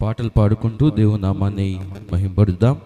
పాటలు పాడుకుంటూ దేవునామాన్ని మహింపడుదాం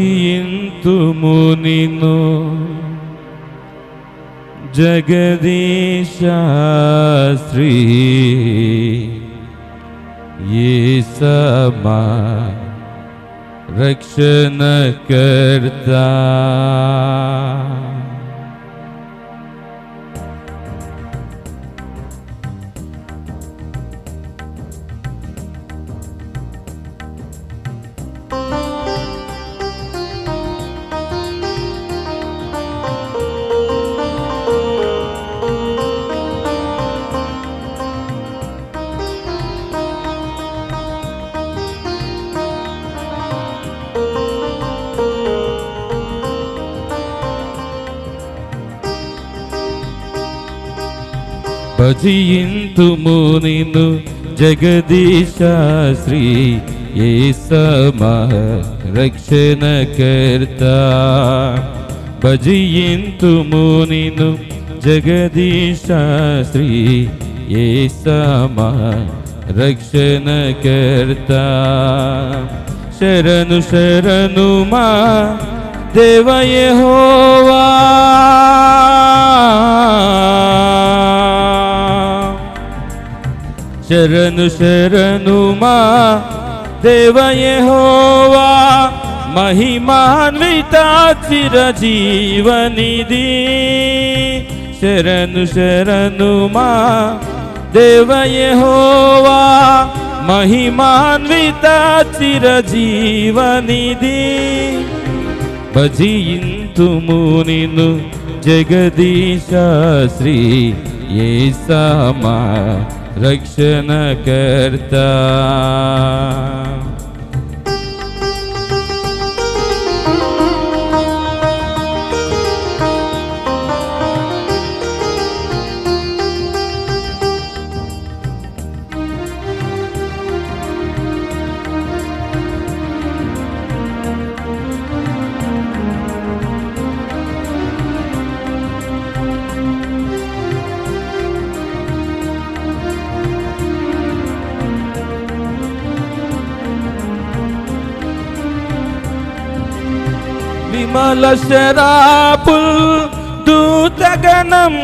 భజింతుము जगदीशास्त्री। ये समा रक्षणकर्ता। భజింతుము నిన్ను జగదీశ శ్రీ ఏసమా రక్షణకర్త. భజింతుము నిన్ను జగదీశ శ్రీ ఏసమా రక్షణకర్త. శరణు శరణు మా దేవయహోవా శరణు శరణు మా దేవయహోవా మహిమాన్విత చిరజీవనిది శరణు శరణు మా దేవయహోవా మహిమాన్విత చిరజీవనిది భజింతుము నిన్ను జగదీశ శ్రీ ఏ సమా ఏసమా రక్షణకర్త విమల శరాపుల్ దూతగణంబులు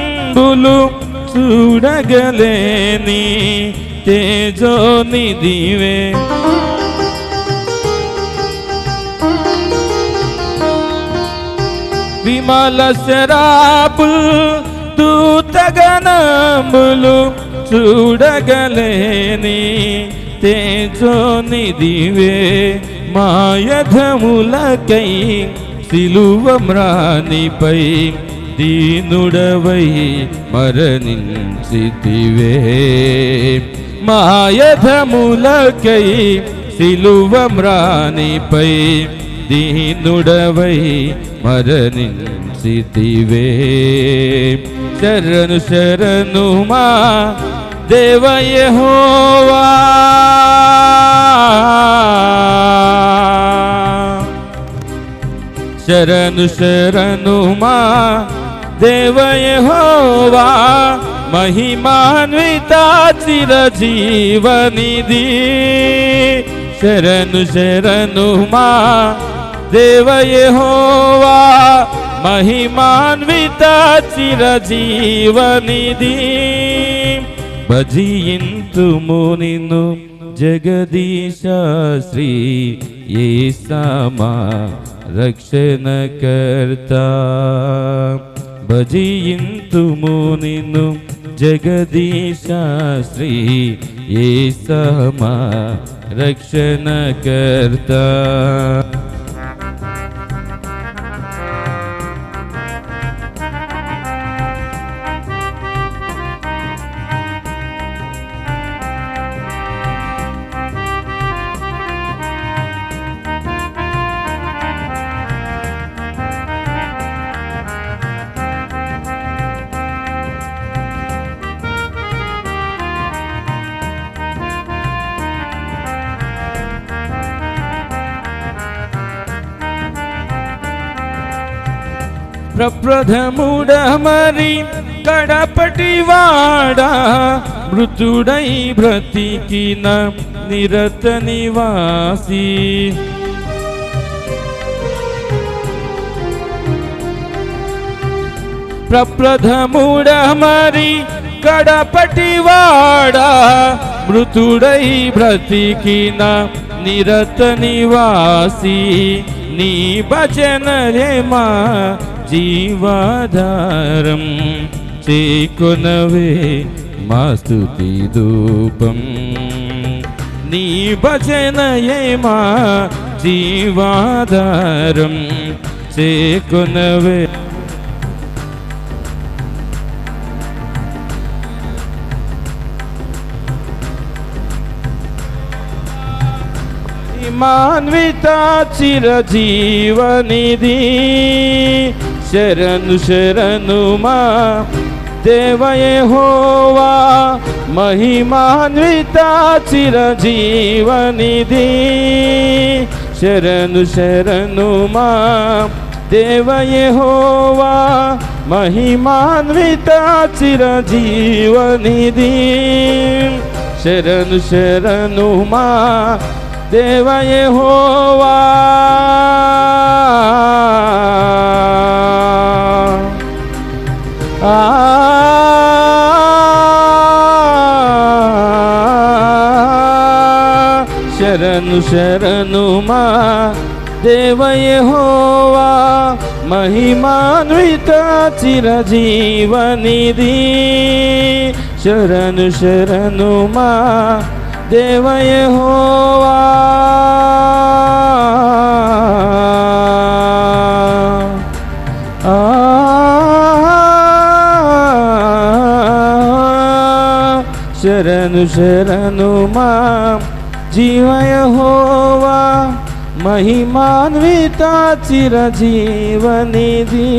చూడగలేని తేజోనిదివే విమల శరాపుల్ దూతగణములు చూడగలేని తేజోనిదివే మాయధములకై సిలువమ్రానిపై దీనుడవై మరణించితివే. మాయధములకై సిలువమ్రానిపై దీనుడవై మరణించితివే. శరణు శరణు మా దేవయహోవా శరణు శరణు మా దేవయ హోవా మహిమాన్విత చిరజీవనిధి. శరణు శరణు మా దేవయ హోవా మహిమాన్విత చిరజీవనిధి. భజియింతుము నిన్ను జగదీశ శ్రీ ఏసమా రక్షణకర్త భజియింతుము నిన్ను జగదీశ శ్రీ ఏసమా రక్షణకర్త ప్రప్రథముడ మరి కడపటి వాడా మృతుడై బ్రతికిన నిరత నివాసి. ప్రప్రథముడ మరి కడపటి వాడా మృతుడై బ్రతికిన నిరత నివాసి. నీ భజనరేమా జీవాధారం చేకొనవే మా స్తుతి ధూపం. నీ భజనయేమా జీవాధారం చేకొనవే. మాన్విత చిరజీవనిధి శరణు శరణుమా మా దేవయహోవా మహిమాన్విత చిరజీవనిధి. శరణు శరణుమా మా దేవయహోవా మహిమాన్విత చిరజీవనిధి. శరణు శరణుమా మా దేవయహోవా శరణు శరణు మా దేవయహోవా మహిమాన్విత చిరజీవనిది శరణు శరణు మా దేవయహోవా ఆ శరణు శరణు మా జీవయహోవా మహిమాన్విత చిరజీవనిధి